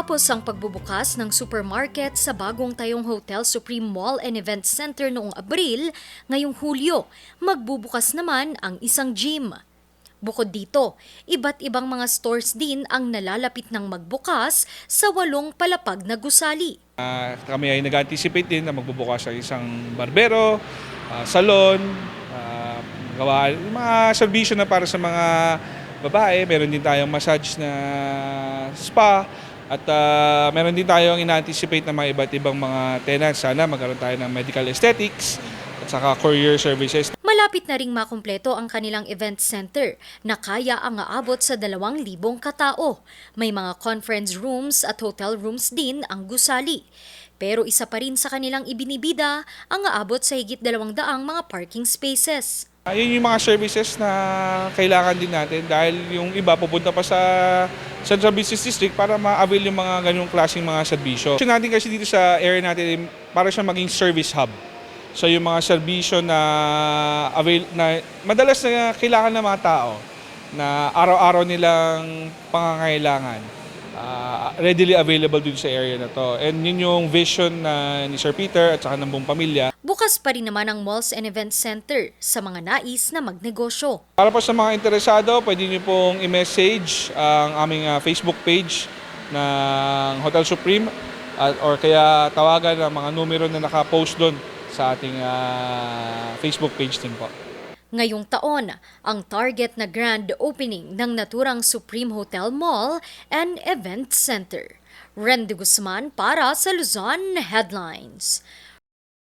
Matapos ang pagbubukas ng supermarket sa bagong tayong Hotel Supreme Mall and Event Center noong Abril, ngayong Hulyo, magbubukas naman ang isang gym. Bukod dito, iba't ibang mga stores din ang nalalapit ng magbukas sa walong palapag na gusali. Ah, kami ay nag-anticipate din na magbubukas ang isang barbero, ah, salon, ah, gawa, mga serbisyo na para sa mga babae. Meron din tayong massage na spa at ah, meron din tayong ina-anticipate na mga iba't ibang mga tenants. Sana magkaroon tayo ng medical aesthetics at saka courier services. Malapit na ring makumpleto ang kanilang event center na kaya ang aabot sa 2,000 katao. May mga conference rooms at hotel rooms din ang gusali. Pero isa pa rin sa kanilang ibinibida ang aabot sa higit 200 mga parking spaces. Ah, yun yung mga services na kailangan din natin dahil yung iba pupunta pa sa Central Business District para ma-avail yung mga ganyung klaseng mga serbisyo. Gusto natin kasi dito sa area natin para siya maging service hub. So yung mga serbisyo na avail na madalas na kailangan ng mga tao na araw-araw nilang pangangailangan ah, readily available dito sa area na to. And yun yung vision na ni Sir Peter at saka ng buong pamilya Bukas pa rin naman ang malls and event center sa mga nais na magnegosyo. Para po sa mga interesado, pwede niyo pong i-message ang aming ah, Facebook page ng Hotel Supreme at or kaya tawagan ang mga numero na naka-post doon sa ating ah, Facebook page din po. Ngayong taon, ang target na grand opening ng naturang Supreme Hotel Mall and Event Center. Randy Guzman para sa Luzon Headlines.